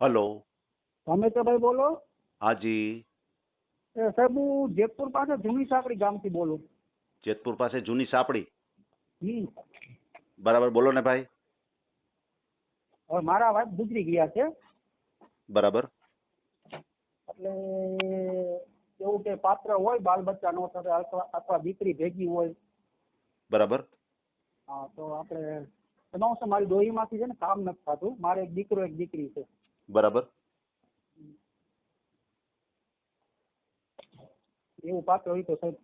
Hello. ભાઈ બોલો. હાજી સાહેબ હું જેતપુર પાસે જૂની સાપડી ગામથી બોલું. જેતપુર પાસે જૂની સાપડી બરાબર બોલો ને ભાઈ. હવે મારા વાત ગુજરી ગયા છે. બરાબર. એટલે એવું કે પાત્ર હોય બાલ બચ્ચા નો અથવા અથવા દીકરી ભેગી હોય. બરાબર. હા તો આપણે એમાં શું મારી ડોહીમાંથી છે ને કામ નથી થતું. મારે એક દીકરો એક દીકરી છે. બરાબર? એવું પાત્ર હોય તો સાહેબ.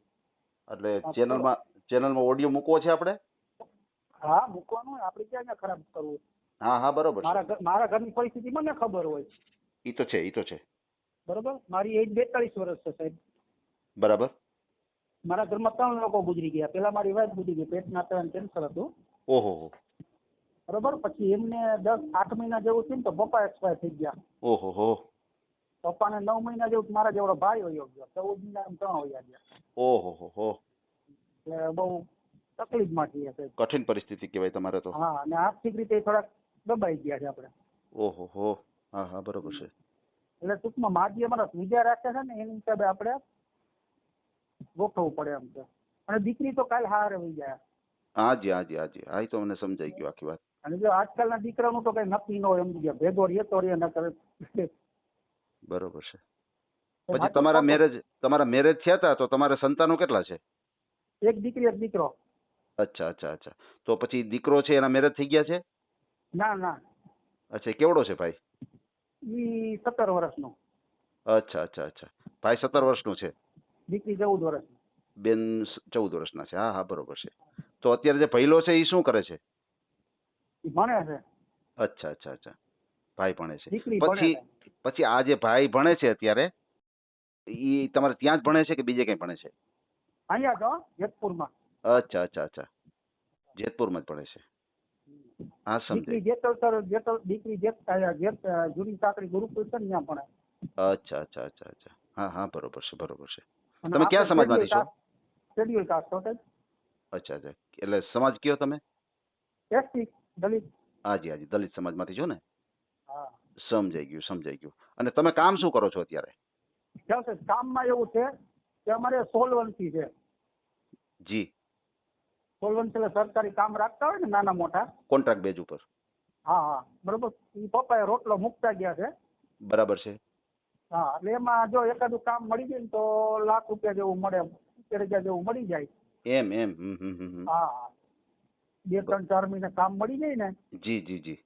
એટલે ચેનલમાં ચેનલમાં ઓડિયો મૂકવો છે આપણે? હા મૂકવાનું હોય. આપણે ક્યાં ક્યાં ખરાબ કરવું? હા હા બરોબર મારા ઘર મારા ઘરની પરિસ્થિતિ મને ખબર હોય. ઈ તો છે ઈ તો છે. બરોબર? મારી એજ બેતાલીસ વર્ષ છે સાહેબ. બરાબર. મારા ઘરમાં ત્રણ લોકો ગુજરી ગયા. પેલા મારી વાઈફ ગુજરી ગઈ પેટના ત્રણ કેન્સર હતું. ઓહો હો. બરોબર? પછી એમને દસ આઠ મહિના જેવું થયું તો પપ્પા એક્સપાયર થઈ ગયા. ઓહો હો પપ્પાને નવ મહિના જેવું મારા જેવડો ભાઈ હોય ગયો. ચૌદ મહિના ત્રણ વયા ગયા. ઓહો હો હો એટલે બહુ તકલીફમાં છીએ સાહેબ કઠિન પરિસ્થિતિ કહેવાય તમારે તો. હા અને આર્થિક રીતે થોડાક દબાઈ ગયા છે આપણે. ઓહો હો હા હા બરોબર છે. એટલે ટૂંકમાં માજી અમારા પૂજા રાખે છે ને એની હિસાબે આપણે ગોઠવવું પડે એમ છે. અને દીકરી તો કાલ હારે વહી ગયા હાજી હાજી હાજી. હા તો મને સમજાઈ ગયું આખી વાત. અને જો આજકાલના દીકરાનું તો કઈ નક્કી ન હોય એમ ગયા ભેગો રહેતો રે ન કરે બરોબર છે. પછી તમારા મેરેજ તમારા મેરેજ થયા હતા તો તમારા સંતાનો કેટલા છે? એક દીકરી એક દીકરો. અચ્છા અચ્છા અચ્છા. તો પછી દીકરો છે એના મેરેજ થઈ ગયા છે? ના ના. અચ્છા કેવડો છે ભાઈ? ઈ સત્તર વર્ષનો. અચ્છા અચ્છા અચ્છા. ભાઈ સત્તર વર્ષનો છે? દીકરી ચૌદ વર્ષની. બેન ચૌદ વર્ષના છે. હા હા બરોબર છે. તો અત્યારે જે ભૈલો છે એ શું કરે છે? ભણે છે. અચ્છા અચ્છા અચ્છા. ભાઈ ભણે છે. પછી પછી આ જે ભાઈ ભણે છે અત્યારે એ તમારે ત્યાં જ ભણે છે કે બીજે કઈ ભણે છે? અહીંયા તો જેતપુરમાં. અચ્છા અચ્છા અચ્છા. જેતપુરમાં જ ભણે છે. હા સમજે સમજાય જેતલ દીકરી જેત જેત જૂની સાંકળી ગુરુકુળ છે ત્યાં ભણે. અચ્છા અચ્છા અચ્છા અચ્છા. હા હા બરોબર છે બરોબર છે. તમે ક્યાં સમાજમાંથી છો? શેડ્યુલ કાસ્ટ છો અચ્છા અચ્છા. એટલે સમાજ કયો તમે? એસટી દલિત. હાજી હાજી. દલિત સમાજમાંથી છો ને? હા. સમજાઈ ગયું સમજાઈ ગયું. અને તમે કામ શું કરો છો અત્યારે? કામમાં એવું છે કે અમારે સોલવન્સી છે. જી. સોલવન્સી એટલે સરકારી કામ રાખતા હોય ને નાના મોટા. કોન્ટ્રાક્ટ બેઝ ઉપર. હા હા. બરોબર. ઈ પપ્પાએ રોટલો મૂકતા ગયા છે. બરાબર છે. હા એટલે એમાં જો એકાદું કામ મળી ગયું ને તો લાખ રૂપિયા જેવું મળે હજાર જેવું મળી જાય. એમ એમ. હા બે ત્રણ ચાર મહિના કામ મળી જાય ને જી જી જી.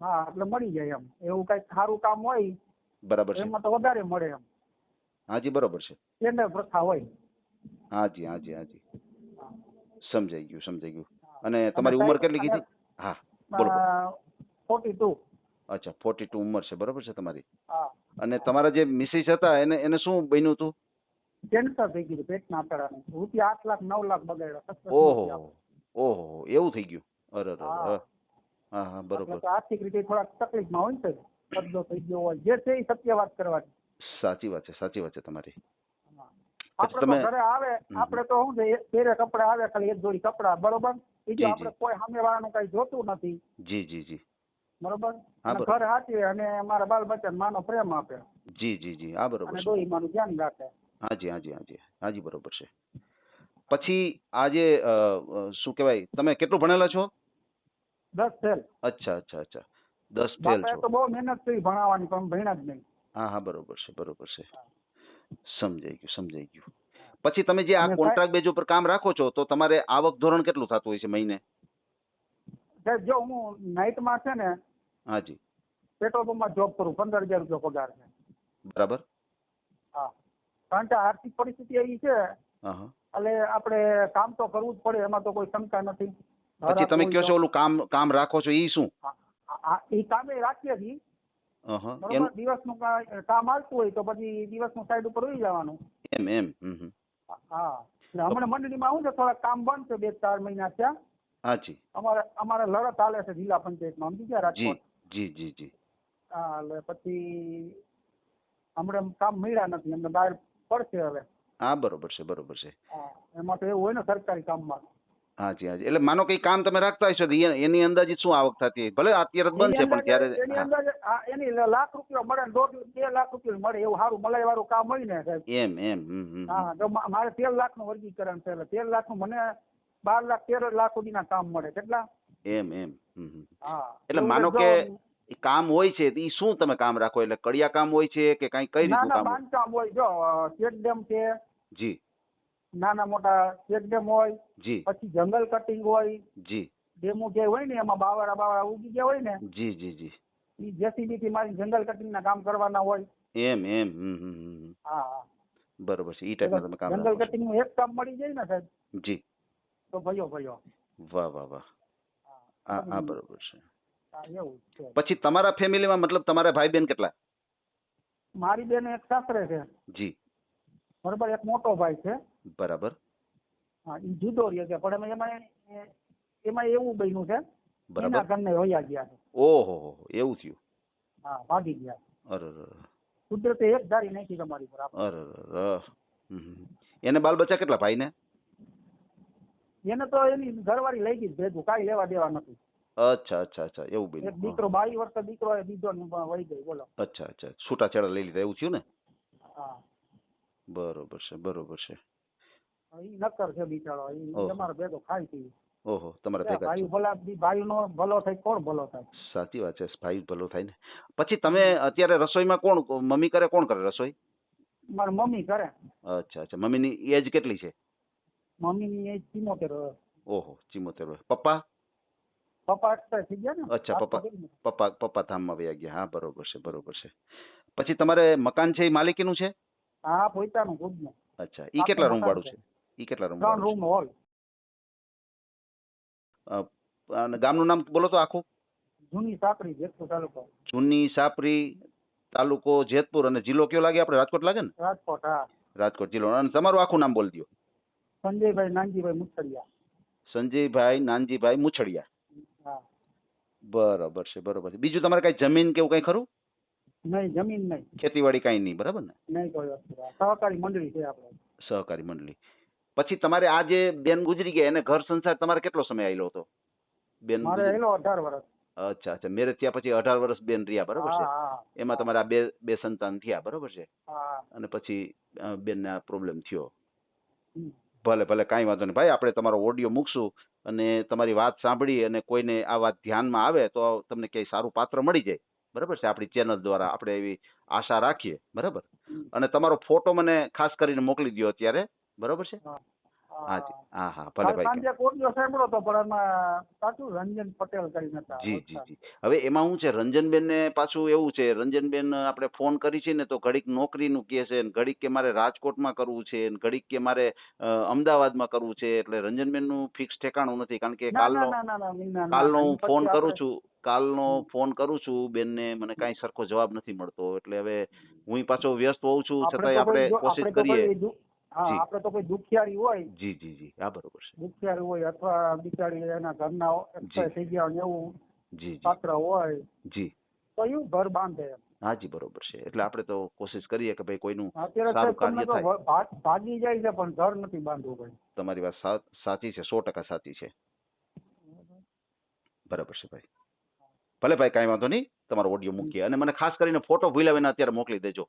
હા એટલે મળી જાય એમ. એવું કઈ સારું કામ હોય બરાબર છે. એમાં તો વધારે મળે એમ. હાજી બરોબર છે. ટેન્ડર પ્રથા હોય. હાજી હાજી હાજી સમજાઈ ગયું સમજાઈ ગયું. અને તમારી ઉંમર કેટલી કીધી? હા બોલો. ફોર્ટી ટુ અચ્છા ફોર્ટી ટુ ઉંમર છે બરોબર છે તમારી? અને તમારા જે મિસિસ હતા એને એને શું બન્યું હતું? કેન્સર થઈ ગયું પેટના આંતરડાનું રૂપિયા આઠ લાખ નવ લાખ બગાડ્યા સત્તર ઓહો રૂપિયા. ઓહો એવું થઈ ગયું. અરે અરે, હા. અરે હા હા એટલે બરોબર તો આર્થિક રીતે થોડાક તકલીફમાં હોય ને સાહેબ. કબજો થઈ ગયો હોય જે છે એ સત્ય વાત કરવાની. સાચી વાત છે સાચી વાત છે તમારી. આપણે તો તમે- ઘરે આવે હમ. આપણે તો શું છે એક પહેરે કપડા આવે ખાલી એક જોડી કપડા બરોબર? જી, બીજું જી. આપણે કોઈ સામે વાળાનું કઈ જોતું નથી. જી જી જી. બરોબર? હા, અને બરોબર. ઘર હાચવે અને મારા બાલ બચ્ચાને માનો પ્રેમ આપે. જી જી જી. હા બરોબર અને છે. ડોહી માનું ધ્યાન રાખે. હાજી હાજી હાજી. હાજી બરોબર છે. પછી આજે શું કહેવાય તમે કેટલું ભણેલા છો? દસ ફેલ અચ્છા અચ્છા અચ્છા. દસ ફેલ છો. તો બહુ મહેનત કરી ભણાવવાની પણ ભણ્યા જ નહીં. હા હા બરોબર છે બરોબર છે. સમજાઈ ગયું સમજાઈ ગયું. પછી તમે જે આ કોન્ટ્રાક્ટ બેઝ ઉપર કામ રાખો છો તો તમારે આવક ધોરણ કેટલું થતું હોય છે મહિને? સાહેબ જો હું નાઇટમાં છે ને હાજી. પેટ્રોલ પંપમાં જોબ કરું પંદર હજાર રૂપિયા પગાર છે. બરાબર. હા. કારણ કે આર્થિક પરિસ્થિતિ એવી છે. હા હા એટલે આપણે કામ તો કરવું જ પડે એમાં તો કોઈ શંકા નથી. પછી તમે કહો છો ઓલું કામ કામ રાખો છો એ શું? એ કામે રાખીએ છીએ. બરોબર? દિવસનું કામ આવતું હોય તો પછી દિવસનું સાઈડ ઉપર રહી જવાનું. એમ એમ. હા હમણાં મંડળીમાં શું છે થોડા કામ બંધ છે બે ચાર મહિના થયા. હાજી અમારે અમારે લડત હાલે છે જિલ્લા પંચાયતમાં સમજી ગયા રાજકોટ? જી જી જી. હા એટલે પછી હમણાં કામ મળ્યા નથી એમને બહાર પડશે હવે. હા બરોબર છે બરોબર છે. એમાં તો એવું હોય ને સરકારી કામમાં. હાજી હાજી. એટલે માનો કઈ કામ તમે રાખતા હશો એની અંદાજે શું આવક થતી ભલે અત્યારે બંધ છે પણ ત્યારે એની લાખ રૂપિયા મળે ને દોઢ બે લાખ રૂપિયા મળે એવું સારું મલાઈ વાળું કામ હોય ને સાહેબ. એમ એમ. હા તો મારે તેર લાખનું વર્ગીકરણ છે તેર લાખનું મને બાર લાખ તેર લાખ સુધીના કામ મળે. કેટલા? એમ એમ. હા એટલે માનો કે ઈ કામ હોય છે એ શું તમે કામ રાખો? એટલે કડિયા કામ હોય છે કે કઈ કઈ રીતનું કામ બાંધકામ હોય જો ચેક ડેમ છે. જી. નાના મોટા ચેક ડેમ હોય જી. પછી જંગલ કટિંગ હોય જી. ડેમો જે હોય ને એમાં બાવરા બાવરા ઉગી ગયા હોય ને જી જી જી. એ જેસીબી થી મારી જંગલ કટિંગ ના કામ કરવાના હોય. એમ એમ. હા બરોબર છે ઈ ટાઈપ તમે કામ જંગલ કટિંગનું એક કામ મળી જાય ને સાહેબ? જી. તો ભયો ભયો. વાહ વાહ વાહ. હા હા બરોબર છે. એવું છે. પછી તમારા ફેમિલીમાં મતલબ તમારા ભાઈ બહેન કેટલા? મારી બેન એક સાસરે છે. જી. બરોબર એક મોટો ભાઈ છે. બરાબર. હા એ જુદો રહ્યો છે પણ એમાં એમાં એવું બન્યું છે બરાબર. ઘરને વયા ગયા છે. ઓહો એવું થયું. હા ભાગી ગયા અરે. કુદરતે એક ધારી નાખી તમારી પર અરે. એને બાલ બચ્ચા કેટલા ભાઈને? એને તો એની ઘરવાળી લઈ ગઈ ભેગું કાંઈ લેવા દેવા નથી. અચ્છા અચ્છા અચ્છા એવું બન્યું. દીકરો બાવીસ વર્ષ દીકરો એ દીધો ને વહી ગઈ બોલો. અચ્છા અચ્છા. છૂટાછેડા લઈ લીધા એવું થયું ને? હા. બરોબર છે બરોબર છે. ઈ નક્કર છે બિચારો ઈ ઓહો. ભેગો ખાઈ પી ઓહો તમારા ભેગા ભાઈ ભલા ભાઈ નો ભલો થાય કોણ ભલો થાય? સાચી વાત છે ભાઈ ભલો થાય ને. પછી તમે અત્યારે રસોઈમાં કોણ મમ્મી કરે કોણ કરે રસોઈ? મારી મમ્મી કરે. અચ્છા અચ્છા. મમ્મીની એજ કેટલી છે? મમ્મી ની એજ ચિમોતેર ઓહો ચિમોતેર. પપ્પા? પપ્પા expire થઈ ગયા ને? અચ્છા, પપ્પા. પપ્પા પપ્પા ધામમાં વયા ગયા. હા બરોબર છે બરોબર છે. પછી તમારે મકાન છે એ માલિકીનું છે? હા પોતાનું ખુદનું અચ્છા ઈ કેટલા રૂમ વાળું છે. ઈ કેટલા રૂમ ત્રણ રૂમ હોલ ગામનું નામ બોલો તો આખું. જૂની સાપરી જેતપુર તાલુકો. જૂની સાપરી તાલુકો જેતપુર અને જિલ્લો કયો લાગે? આપણે રાજકોટ લાગે ને? રાજકોટ હા. રાજકોટ જિલ્લો. અને તમારું આખું નામ બોલી દો સંજયભાઈ નાનજીભાઈ મુછડિયા. સંજયભાઈ નાનજીભાઈ મુછડિયા. બરોબર છે બરોબર છે. બીજું તમારે કઈ જમીન કે એવું કઈ ખરું? નહીં જમીન નહીં. ખેતીવાડી કઈ નહીં બરાબર ને? નહીં કોઈ વસ્તુ સહકારી મંડળી છે આપણે. સહકારી મંડળી. પછી તમારે આ જે બેન ગુજરી ગયા એને ઘર સંસાર તમારે કેટલો સમય આવેલો હતો? બેન મારે અઢાર વર્ષ અચ્છા અચ્છા. મેરેજ થયા પછી અઢાર વર્ષ બેન રહ્યા બરોબર છે? એમાં તમારા બે બે સંતાન થયા બરોબર છે? અને પછી બેન બેનને પ્રોબ્લેમ થયો. ભલે ભલે કાંઈ વાંધો નહીં. ભાઈ આપણે તમારો ઓડિયો મૂકશું. અને તમારી વાત સાંભળી અને કોઈને આ વાત ધ્યાનમાં આવે તો તમને ક્યાંય સારું પાત્ર મળી જાય. બરાબર છે? આપણી ચેનલ દ્વારા આપણે એવી આશા રાખીએ. બરાબર? અને તમારો ફોટો મને ખાસ કરીને મોકલી દો અત્યારે. બરોબર છે? હા હા જી હા હા ભલે પણ એમાં સાચું રંજન પટેલ કરીને હતા જી જી જી. હવે એમાં શું છે રંજનબેન ને પાછું એવું છે રંજનબેન આપણે ફોન કરી છે ને તો ઘડીક નોકરીનું કહે છે ને ઘડીક કે મારે રાજકોટમાં કરવું છે ને ઘડીક કે મારે અમદાવાદમાં કરવું છે એટલે રંજનબેનનું ફિક્સ ઠેકાણું નથી. કારણ કે કાલનો કાલનો હું ફોન કરું છું કાલનો ફોન કરું છું બેનને મને કાંઈ સરખો જવાબ નથી મળતો. એટલે હવે હું પાછો વ્યસ્ત હોઉં છું છતાંય આપણે કોશિશ કરીએ. હા. આપણે તો કોઈ દુખિયારી હોય. જી જી જી. આ બરોબર છે. દુખિયારી હોય અથવા બિચારી એના ઘરના થઈ ગયા હોય એવું જી પાત્ર હોય જી. તો એવું ઘર બાંધે હા જી બરોબર છે. એટલે આપણે તો કોશિશ કરીએ કે ભાઈ કોઈનું સારું કાર્ય થાય. ભાગી જાય છે પણ ઘર નથી બાંધવું ભાઈ. તમારી વાત સાચી છે સો ટકા સાચી છે. બરાબર છે ભાઈ. ભલે ભાઈ કાંઈ વાંધો નહીં. તમારો ઓડિયો મૂકીએ. અને મને ખાસ કરીને ફોટો ભૂલ્યા વિના અત્યારે મોકલી દેજો.